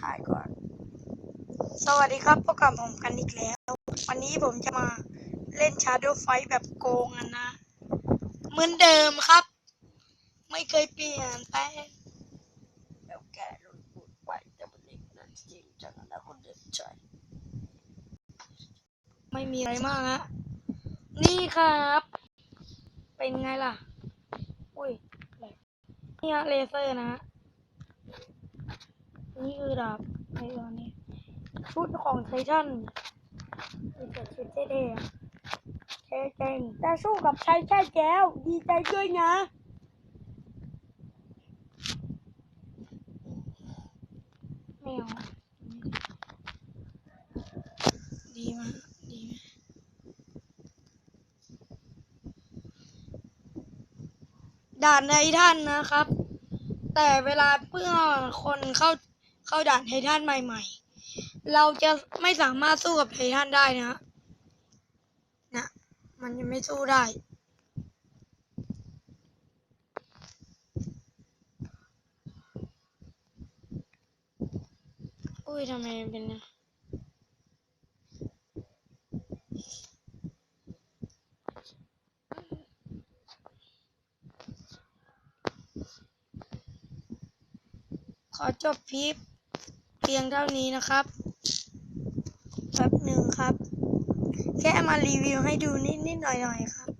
ถ่ายก่อน สวัสดีครับพบกับผมกันอีกแล้ว วันนี้ผมจะมาเล่นชาร์ o w ไฟแบบโกงกันนะ เหมือนเดิมครับ ไม่เคยเปลี่ยนแปลงแล้วแกหลุดพูดไปแต่มันเด็กนั้นจริงจังนะคนเด็กใจ ไม่มีอะไรมากฮะนี่ครับ เป็นไงล่ะ อุ้ยแหลกนี่ฮะเลเซอร์นะฮะ นี่คือดาบไอตัวนี้ ชุดของไททันมีแต่ชุดเท่ๆเท่จริงแต่สู้กับชายชาติแก้ว ดีใจด้วยนะไม่เอาดีมากดีมากด่านไททันนะครับ แต่เวลาเพื่อคนเข้า เข้าด่านไททันใหม่ ๆ เราจะไม่สามารถสู้กับไททันได้นะ นะ มันยังไม่สู้ได้ อุ้ยทำไมมันเป็นนะขอจบคลิป เพียงเท่านี้นะครับแป๊บหนึ่งครับ แค่มารีวิวให้ดูนิดๆหน่อยๆครับ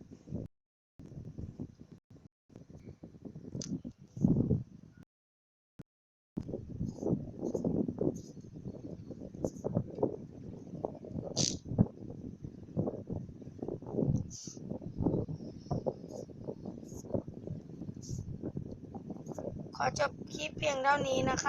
ขอจบคลิปเพียงเท่านี้นะครับ